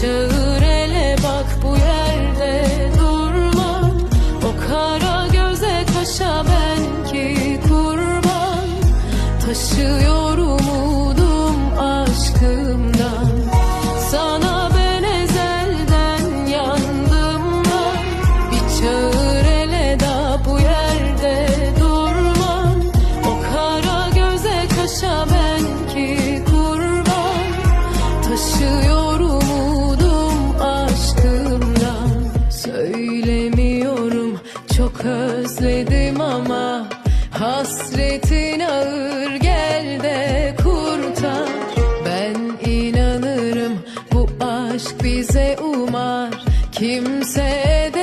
Çağır ele bak bu yerde durma. O kara göze kaşa ben ki kurban. Taşıyor umudum aşkımdan. Sana ben ezelden yandım ben. Bir çağır ele da bu yerde durma. O kara göze kaşa ben ki kurban. Taşıyor çok özledim ama hasretin ağır gel de kurtar. Ben inanırım bu aşk bize umar kimseye de